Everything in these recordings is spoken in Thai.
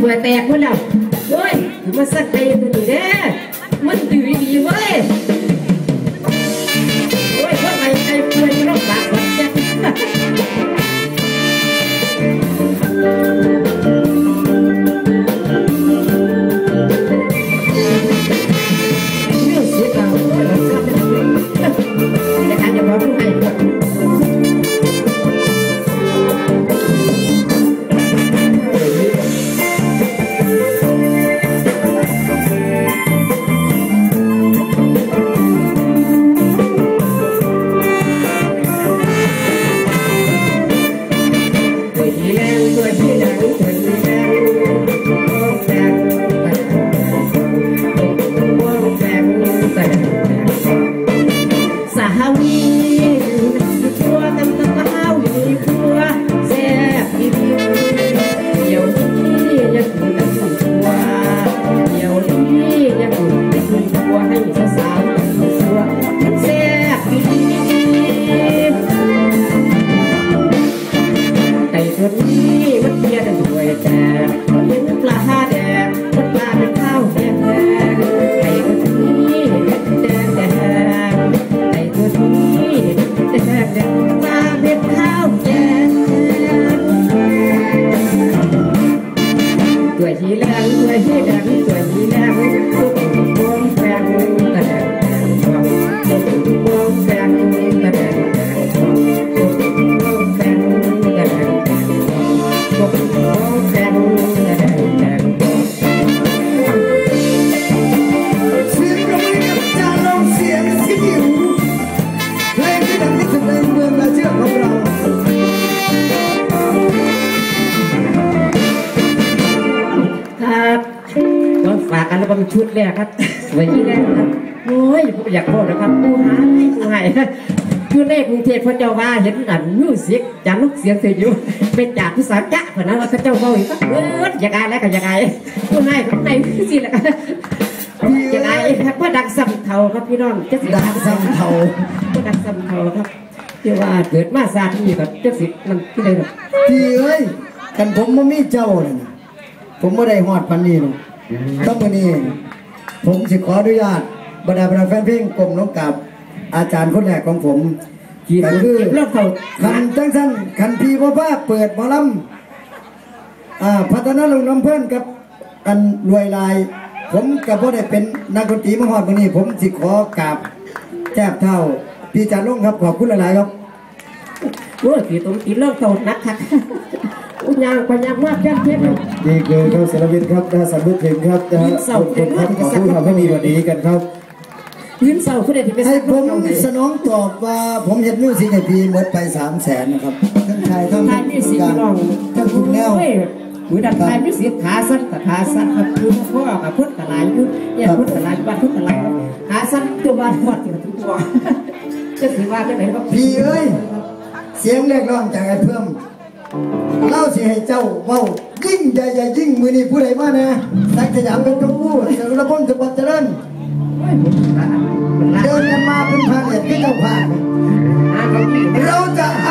หัวแตกหมดแล้วเว้ยมาสักใครตัวนี้เด้มันดื้อดีเว้ยโอ้ยว่าไงใครเพื่อนรบปากวัดแจ๊ ตัว ชุดแรกครับวันนี้แรกครับโอ้ยผมอยากบอกนะครับผู้หายผู้หายคือเลขกรุงเทพพระเจ้าว่าเห็นอันมิวสิกจานลูกเสียงเสียอยู่เป็นจากภาษาจ๊ะพนันว่าพระเจ้าเบาอีกครับเอออย่างไรแล้วก็อย่างไรผู้ให้ผู้ให้สิละอย่างไรครับพ่อดังสำเทาครับพี่น้องจะสิดังซ้ำเทาพ่อดังสำเทาครับที่ว่าเกิดมาซาที่นี่ครับจะสิมันที่ไหนครับพี่เอ้ยกันผมบ่มีเจ้าเลยนะผมไม่ได้ฮอดพันนี้หรอก ต้องมือนี้ผมสิขออนุญาตบรรดาบรรดาแฟนเพลงกลมน้องกับอาจารย์คนแรกของผมกี่ก็คืคืออรอบขาคันจังสั้นคันพีพ่อพ่าเปิดหมอลำอ่าพัฒนาลงน้ำเพื่อนกับอันรวยลาย ผมกับพ่ได้เป็นนักดนตรีมาฮอดวันนี้ ผมสิขอกราบแทบเท่าพี่จารุงครับขอบคุณหลายๆครับโอ้ยกี่ตรงกี่รอบเขานักครับ อุ้ยางไปยางมากแค่เทปเลยนี่คือครับศิลปินครับนะสำนึกถึงครับนะยินเสาขอบคุณครับขอผู้ทำให้มีวันนี้กันครับยืนเสาผู้ใดที่ไปให้ผมสนองตอบว่าผมเห็นมิวสิกไอพีหมดไปสามแสนนะครับทั้งไทยทั้งทายนี่สิการพี่น้องทั้งทุกแนวโอ้ยมือดันทายไม่เสียขาสั้นกับขาสั้นครับคือพ่อกับพุทธกลายคือเนี่ยพุทธกลายบ้านพุทธกลายขาสั้นตัวบ้านวัดอย่างทุกตัวจะสิว่าจะไหนครับพี่เอ้ยเสียงเรียกร้องจากไอ้เพิ่ม เล่าสิให้เจ้าเว้ายิ่งใหญ่ใหญ่ยิ่งมือนี้ผู้ใดมานะสักสยามเป็นตัวผู้เสรพลสุบัติเจริญโอ้ยผมละมันละเดินกันมาเป็นพาเหตุที่เจ้าผ่านหาเขาที่เราจะเ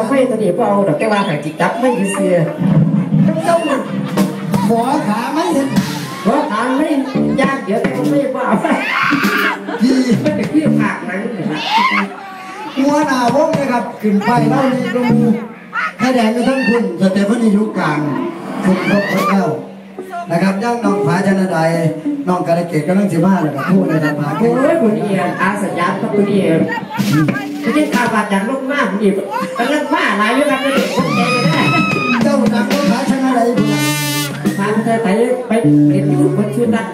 าไม่ตัวนี้ก็เอาดอกแกว่าหางจิกับไม่ยืเสียเจ้าหัวขาไม่เห็นเพราะทาไม่ยากเดี๋ยวแต่ไม่ว่าพี่ไม่ได้ขี้ผากนังเลยนหัวหน้าวงนะครับขึ้นไปแล้วนี่ดูแสดงไปทั้งคุณสเตฟานียุกลางคุณครบคนแล้วนะครับย่างน้องผาชนะใดน้องกระเกตกำลังสิมาเลยครับพูดในทางผาโอ้ยคุณเอียอาสัญญาครับคุณเอีย ไม่ใช่ข่าวบาดจากลูกมากคุณเอียกำลังบ้าอะไรอยู่ครับคุณเอียคนใจเลยนะเจ้าดังน้องผาชนะใดบุญทางเธอไปไปเรียนอยู่คนชื่อนั้น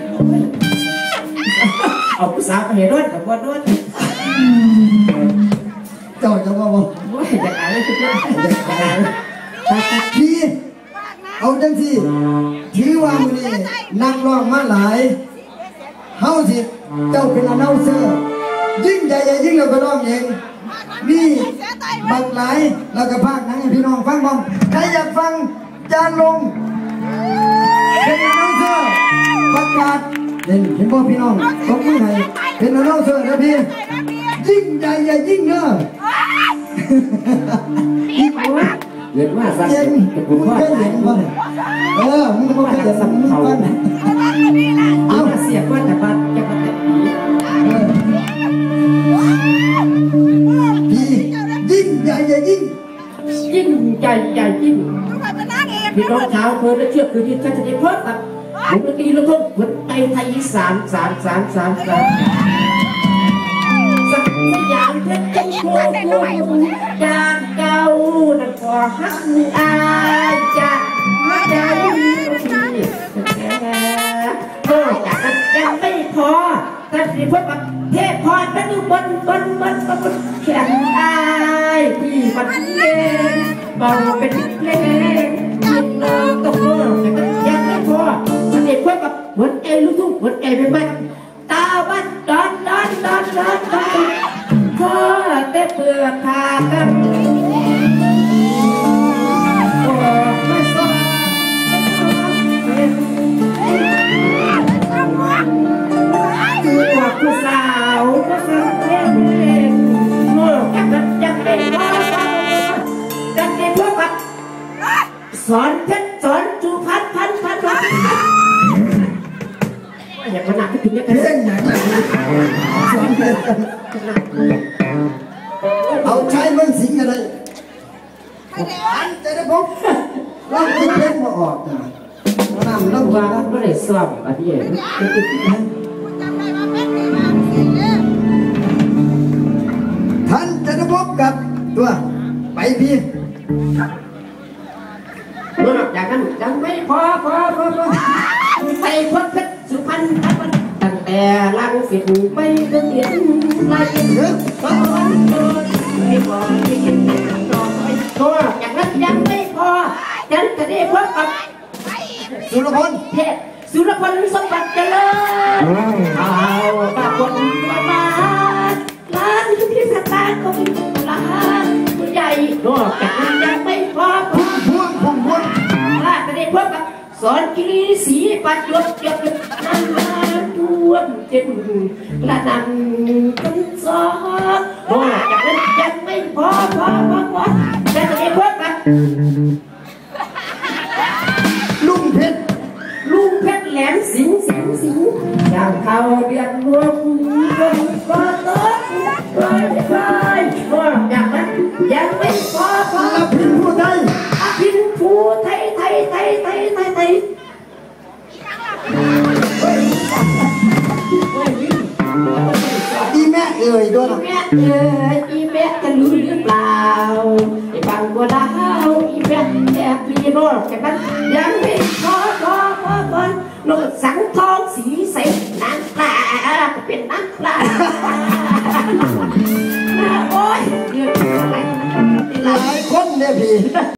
เอาผู้สาวไปเห็นรถกับวันรถเจ้าจะว่าว่าโอ้ยอยากอ่านเลยทุกอยากอ่านพี่เอาจังสิถือว่ามือนี้นักร้องมาหลายเฮาสิเจ้าเป็นอนาเซอร์ยิ่งใหญ่ยิ่งเราก็ร้องเอง นี่บักหลายแล้วก็ภาคหนังให้พี่น้องฟังบ้างใครอยากฟังจานลงเป็นอนนาวเซอร์ประกาศเห็นเห็นบ่พี่น้องตบมือให้เป็นอนนาวเซอร์นะพี่ยิ่งใหญ่ใหญ่ยิ่งเนอะเรียนว่าสักเก่งแต่มึคุณงพ่อเคยเห็นบ่เนี่ยเออมึงก็บ่เคยเห็นมึงฟังเอาเสียบว่าแต่บ้าน มีรองเท้าเพลินและเชื่อคือที่ฉันจะได้เพิ่มครับผมดนตรีลูกทุ่งหัวใจไทยอีสานสามสามสามสามสักสยามเพชรจุโคโคจากเก่านั่นก็ฮักอายจากใจก็จากนั้นยังไม่พอท่านที่พบกับเทพพรนั้นอยู่บนบนบนบนบนแขนอายที่มันเล่นเบาเป็นเพล งยินาต้องเลิกแต่ก็ยังไม่พอท่านที่พบกับเหมือนเอลูกทุ่งเหมือนเอเป็นไม้ตาบันดอนดอนดอนดอนดอนขอแต่เปลือกผ้ากัน เอาใช้มันสิงอะไรอันจะได้พบเราคิดเล่นมาออกนะน้ำน้ำวาว่าไม่ได้สอบอันนี้ท่านจะได้พบกับตัวไปพี่นอกจากนั้นยังไม่พอพอพอพอไปพบเพชรสุพรรณพัน ตั้งแต่ลังสิตไม่เคยเห็นไรเฮ้ยตอนเกิดไม่พอไม่เห็นต่อไปก็อย่างนั้นยังไม่พอฉันจะได้พบกับสุรพลเทพสุรพลสมบัติเจริญเอาบากคนมาล้านพิพิธภัณฑ์ของล้านผู้ใหญ่นอกจากนั้นยังไม่พอพอพวงพวงพวงถ้าจะได้พบกับสอนกิรีสีปัดยศเกี่ยวกับ ดวงเจนละนันเป็นสองนอกจากนั้นยังไม่พอพอพอพอจะได้พบกับลุงเพชรลุงเพชรแหลมสิงสิงสิงอย่างเขาเดือดรวมคนก็เติร์ดลอยลอยนอกจากนั้นยังไม่พอพอละพินผู้ใด เอ่ยด้วยนะแม่เอ๋ยอีแม่จะรู้หรือเปล่าไอ้บางบัวดาวอีแม่แอบมีโรคจากนั้นยังไม่พอพอพอพอโลกสังทองสีใสนางปลาเป็นนางปลาโอ้ยเดือดอะไรหลายคนเนี่ยพี่